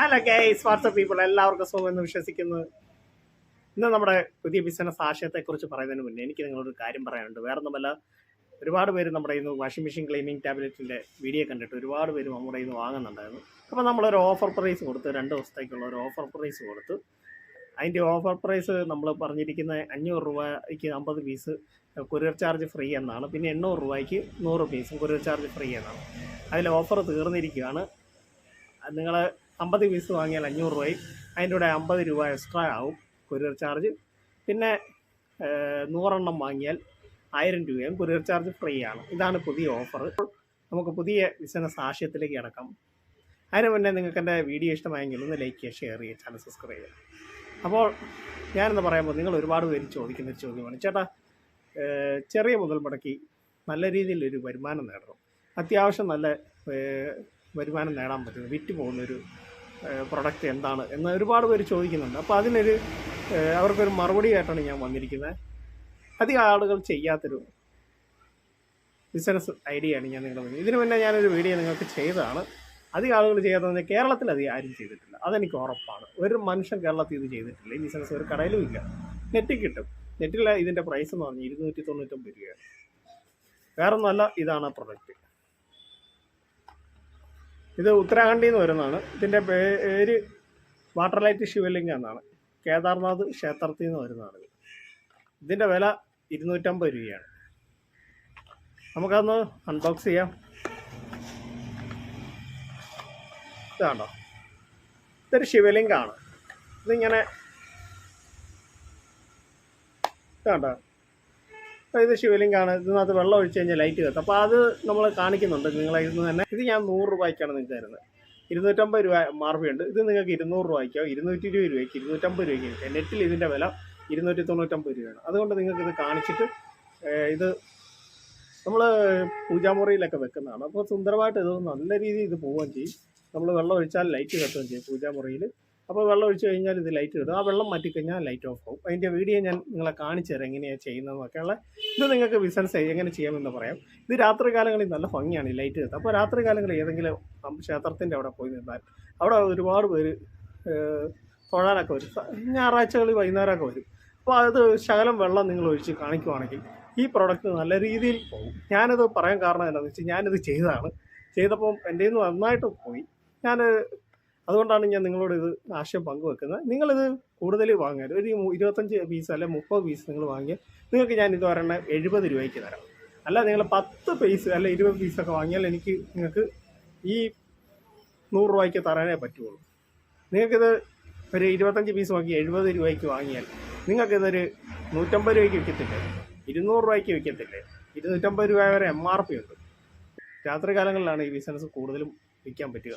Hello guys WhatsApp people എല്ലാവർക്കും സുഖം എന്ന് വിശ്വസിക്കുന്നു. ഇന്ന് നമ്മുടെ പുതിയ ബിസിനസ് ആശയത്തെക്കുറിച്ച് പറയുന്നതിന് മുന്നേ എനിക്ക് നിങ്ങളൊരു കാര്യം പറയാനുണ്ട്. വേറെ ഒന്നുമല്ല ഒരുപാട് പേര് നമ്മുടെ ഇന്ന് വാഷിംഗ് മെഷീൻ ക്ലീനിങ് ടാബ്ലറ്റിന്റെ വീഡിയോ കണ്ടിട്ട് ഒരുപാട് പേര് നമ്മുടെ ഇന്ന് വാങ്ങുന്നുണ്ടായിരുന്നു. അപ്പോൾ നമ്മളൊരു ഓഫർ പ്രൈസ് കൊടുത്ത് രണ്ട് ദിവസത്തേക്കുള്ള ഒരു ഓഫർ പ്രൈസ് കൊടുത്ത് അതിന്റെ ഓഫർ പ്രൈസ് നമ്മൾ പറഞ്ഞിരിക്കുന്ന അഞ്ഞൂറ് രൂപയ്ക്ക് അമ്പത് പീസ് കൊറിയർ ചാർജ് ഫ്രീ എന്നാണ്. പിന്നെ എണ്ണൂറ് രൂപയ്ക്ക് നൂറ് പീസും കൊറിയർ ചാർജ് ഫ്രീ എന്നാണ്. അതിൽ ഓഫർ തീർന്നിരിക്കുകയാണ്. നിങ്ങൾ അമ്പത് പീസ് വാങ്ങിയാൽ അഞ്ഞൂറ് രൂപയും അതിന്റെ കൂടെ അമ്പത് രൂപ എക്സ്ട്രാ ആവും കൊറിയർ ചാർജ് പിന്നെ നൂറെണ്ണം വാങ്ങിയാൽ ആയിരം രൂപയും കൊറിയർ ചാർജ് ഫ്രീ ആണ്. ഇതാണ് പുതിയ ഓഫർ നമുക്ക് പുതിയ ബിസിനസ് ആശയത്തിലേക്ക് കിടക്കാം. അതിന് മുന്നേ നിങ്ങൾക്ക് എന്റെ വീഡിയോ ഇഷ്ടമായെങ്കിൽ ഒന്ന് ലൈക്ക് ചെയ്യുക ഷെയർ ചെയ്യുക ചാനൽ സബ്സ്ക്രൈബ് ചെയ്യുക. അപ്പോൾ ഞാനെന്ന് പറയുമ്പോൾ നിങ്ങൾ ഒരുപാട് പേര് ചോദിക്കുന്ന ഒരു ചോദ്യമാണ്. ചേട്ടാ ചെറിയ മുതൽ മുടക്കി നല്ല രീതിയിലൊരു വരുമാനം നേടണം. അത്യാവശ്യം നല്ല വരുമാനം നേടാൻ പറ്റുന്ന വിറ്റ് പോകുന്നൊരു പ്രൊഡക്റ്റ് എന്താണ് എന്ന് ഒരുപാട് പേര് ചോദിക്കുന്നുണ്ട്. അപ്പോൾ അതിനൊരു അവർക്കൊരു മറുപടി ആയിട്ടാണ് ഞാൻ വന്നിരിക്കുന്നത്. അധികം ആളുകൾ ചെയ്യാത്തൊരു ബിസിനസ് ഐഡിയ ആണ് ഞാൻ നിങ്ങളുടെ മുന്നിൽ. ഇതിനു മുന്നേ ഞാനൊരു വീഡിയോ നിങ്ങൾക്ക് ചെയ്തതാണ്. അധികം ആളുകൾ ചെയ്യാത്തതെന്ന് കേരളത്തിൽ അധികം ആരും ചെയ്തിട്ടില്ല. അതെനിക്ക് ഉറപ്പാണ്. ഒരു മനുഷ്യൻ കേരളത്തിൽ ഇത് ചെയ്തിട്ടില്ല. ഈ ബിസിനസ് ഒരു കടയിലും ഇല്ല. നെറ്റിൽ കിട്ടും. നെറ്റിലെ ഇതിന്റെ പ്രൈസ് എന്ന് പറഞ്ഞാൽ ഇരുന്നൂറ്റി തൊണ്ണൂറ്റൊമ്പത് രൂപയാണ്. വേറൊന്നുമല്ല ഇതാണ് പ്രൊഡക്റ്റ് ഇത് ഉത്തരാഖണ്ഡിൽ നിന്ന് വരുന്നതാണ് ഇതിന്റെ പേര് വാട്ടർ ലൈറ്റ് ശിവലിംഗം എന്നാണ്. കേദാർനാഥ് ക്ഷേത്രത്തിൽ നിന്ന് വരുന്നതാണ് ഇത്. ഇതിന്റെ വില ഇരുന്നൂറ്റമ്പത് രൂപയാണ്. നമുക്കതൊന്ന് അൺബോക്സ് ചെയ്യാം. ഇതാണോ ഇതൊരു ശിവലിംഗമാണ് ഇതിങ്ങനെ ഇതാണ്ടോ? ഇത് ശിവലിംഗമാണ് ഇതിനകത്ത് വെള്ളം ഒഴിച്ച് കഴിഞ്ഞാൽ ലൈറ്റ് കത്തും. അപ്പോൾ അത് നമ്മൾ കാണിക്കുന്നുണ്ട് നിങ്ങളെ ഇന്ന് തന്നെ. ഇത് ഞാൻ നൂറ് രൂപയ്ക്കാണ് നിങ്ങൾ തരുന്നത് ഇരുന്നൂറ്റമ്പത് രൂപ മാർബിയുണ്ട് ഇത് നിങ്ങൾക്ക് ഇരുന്നൂറ് രൂപയ്ക്കോ ഇരുന്നൂറ്റി ഇരുപത് രൂപയ്ക്ക് ഇരുന്നൂറ്റമ്പത് രൂപയ്ക്ക് നെറ്റിൽ ഇതിന്റെ വില ഇരുന്നൂറ്റി തൊണ്ണൂറ്റമ്പത് രൂപയാണ്. അതുകൊണ്ട് നിങ്ങൾക്ക് ഇത് കാണിച്ചിട്ട് ഇത് നമ്മൾ പൂജാമുറിയിലൊക്കെ വെക്കുന്നതാണ്. അപ്പോൾ സുന്ദരമായിട്ട് ഇത് നല്ല രീതിയിൽ ഇത് പോവുകയും ചെയ്യും. നമ്മൾ വെള്ളം ഒഴിച്ചാൽ ലൈറ്റ് കത്തുകയും ചെയ്യും പൂജാമുറിയിൽ. അപ്പോൾ വെള്ളം ഒഴിച്ചു കഴിഞ്ഞാൽ ഇത് ലൈറ്റ് കിട്ടും ആ വെള്ളം മാറ്റിക്കഴിഞ്ഞാൽ ലൈറ്റ് ഓഫ് ആവും. അതിന്റെ വീഡിയോ ഞാൻ നിങ്ങളെ കാണിച്ചു തരാം എങ്ങനെയാണ് ചെയ്യുന്നതെന്നൊക്കെയുള്ള ഇത് നിങ്ങൾക്ക് ബിസിനസ് എങ്ങനെ ചെയ്യാമെന്ന് പറയാം. ഇത് രാത്രി കാലങ്ങളിൽ നല്ല ഭംഗിയാണ് ഈ ലൈറ്റ് കിട്ടുക അപ്പോൾ രാത്രി കാലങ്ങളിൽ ഏതെങ്കിലും ക്ഷേത്രത്തിന്റെ അവിടെ പോയി നിന്നാൽ അവിടെ ഒരുപാട് പേര് തൊഴാനൊക്കെ വരും. ഞായറാഴ്ചകളിൽ വൈകുന്നേരമൊക്കെ വരും. അപ്പോൾ അത് ശകലം വെള്ളം നിങ്ങൾ ഒഴിച്ച് കാണിക്കുവാണെങ്കിൽ ഈ പ്രോഡക്റ്റ് നല്ല രീതിയിൽ പോകും ഞാനത് പറയാൻ കാരണം എന്താണെന്ന് വെച്ചാൽ ഞാനിത് ചെയ്തതാണ്. ചെയ്തപ്പം എന്റെ നിന്ന് നന്നായിട്ട് പോയി. ഞാൻ അതുകൊണ്ടാണ് ഞാൻ നിങ്ങളോട് ഇത് ആശയം പങ്കുവെക്കുന്നത്. നിങ്ങളിത് കൂടുതൽ വാങ്ങാൻ ഒരു ഇരുപത്തഞ്ച് പീസ് അല്ലെ മുപ്പത് പീസ് നിങ്ങൾ വാങ്ങിയാൽ നിങ്ങൾക്ക് ഞാൻ ഇത് ഒരെണ്ണം എഴുപത് രൂപയ്ക്ക് തരാം. അല്ല നിങ്ങൾ പത്ത് പീസ് അല്ല ഇരുപത് പീസൊക്കെ വാങ്ങിയാൽ എനിക്ക് നിങ്ങൾക്ക് ഈ നൂറ് രൂപയ്ക്ക് തരാനേ പറ്റുള്ളൂ. നിങ്ങൾക്കിത് ഒരു ഇരുപത്തഞ്ച് പീസ് വാങ്ങി എഴുപത് രൂപയ്ക്ക് വാങ്ങിയാൽ നിങ്ങൾക്കിതൊരു നൂറ്റമ്പത് രൂപയ്ക്ക് വിൽക്കത്തില്ലേ? ഇരുന്നൂറ് രൂപയ്ക്ക് വിൽക്കത്തില്ലേ? ഇരുന്നൂറ്റമ്പത് രൂപ വരെ എം ആർ പി ഉണ്ട്. രാത്രി കാലങ്ങളിലാണ് ഈ ബിസിനസ് കൂടുതലും വിൽക്കാൻ പറ്റുക.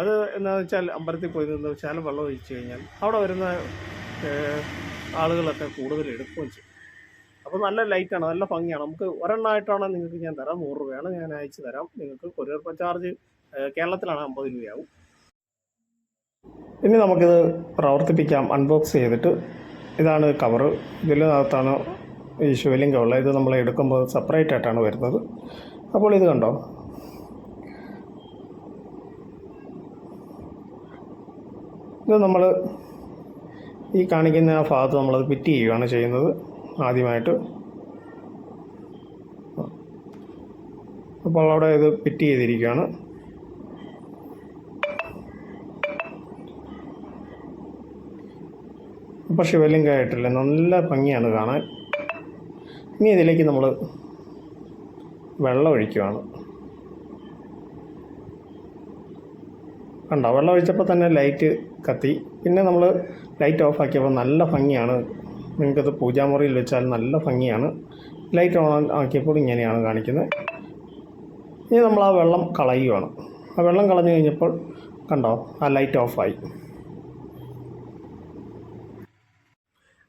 അത് എന്താണെന്ന് വെച്ചാൽ അമ്പലത്തിൽ പോയി നിന്ന് ശാലം വെള്ളം ഒഴിച്ചു കഴിഞ്ഞാൽ അവിടെ വരുന്ന ആളുകളൊക്കെ കൂടുതൽ എടുക്കുകയും ചെയ്യും. അപ്പോൾ നല്ല ലൈറ്റാണ് നല്ല ഭംഗിയാണ്. നമുക്ക് ഒരെണ്ണമായിട്ടാണ് നിങ്ങൾക്ക് ഞാൻ തരാം. നൂറ് രൂപയാണ് ഞാൻ അയച്ചു തരാം. നിങ്ങൾക്ക് കൊറിയർ ചാർജ് കേരളത്തിലാണ് അമ്പത് രൂപയാവും. ഇനി നമുക്കിത് പ്രവർത്തിപ്പിക്കാം. അൺബോക്സ് ചെയ്തിട്ട് ഇതാണ് കവറ് ഇതിനകത്താണ് ഈ ശിവലിംഗം ഉള്ളത്. ഇത് നമ്മൾ എടുക്കുമ്പോൾ സെപ്പറേറ്റ് ആയിട്ടാണ് വരുന്നത്. അപ്പോൾ ഇത് കണ്ടോ? ഇത് നമ്മൾ ഈ കാണിക്കുന്ന ആ ഭാഗത്ത് നമ്മളത് ഫിറ്റ് ചെയ്യുകയാണ് ചെയ്യുന്നത് ആദ്യമായിട്ട്. അപ്പോൾ അവിടെ ഇത് ഫിറ്റ് ചെയ്തിരിക്കുകയാണ്. അപ്പോൾ ശിവലിംഗമായിട്ടില്ല നല്ല ഭംഗിയാണ് കാണാൻ. ഇനി ഇതിലേക്ക് നമ്മൾ വെള്ളം ഒഴിക്കുകയാണ്. കണ്ടോ? വെള്ളം ഒഴിച്ചപ്പോൾ തന്നെ ലൈറ്റ് കത്തി. പിന്നെ നമ്മൾ ലൈറ്റ് ഓഫ് ആക്കിയപ്പോൾ നല്ല ഭംഗിയാണ്. നിങ്ങൾക്കത് പൂജാമുറിയിൽ വെച്ചാൽ നല്ല ഭംഗിയാണ്. ലൈറ്റ് ഓൺ ആക്കിയപ്പോൾ ഇങ്ങനെയാണ് കാണിക്കുന്നത്. ഇനി നമ്മൾ ആ വെള്ളം കളയുകയാണ് ആ വെള്ളം കളഞ്ഞു കഴിഞ്ഞപ്പോൾ കണ്ടോ ആ ലൈറ്റ് ഓഫായി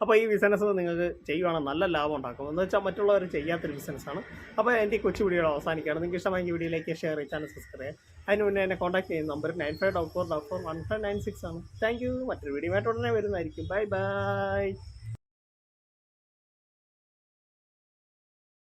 അപ്പോൾ ഈ ബിസിനസ് നിങ്ങൾക്ക് ചെയ്യുവാണെങ്കിൽ നല്ല ലാഭം ഉണ്ടാക്കും. എന്ന് വെച്ചാൽ മറ്റുള്ളവർ ചെയ്യാത്തൊരു ബിസിനസ്സാണ് അപ്പോൾ എന്റെ കൊച്ചു വീഡിയോ അവസാനിക്കുകയാണ്. നിങ്ങൾക്ക് ഇഷ്ടമായെങ്കിൽ വീഡിയോയിലേക്ക് ഷെയർ ചെയ്യാൻ സബ്സ്ക്രൈബ് ചെയ്യാം അതിന് മുന്നേ എന്നെ കോൺടാക്ട് ചെയ്യുന്ന number nine five double four double four one five nine six ആണ്. താങ്ക് യു മറ്റൊരു വീഡിയോ ആയിട്ട് ഉടനെ വരുന്നതായിരിക്കും. Bye bye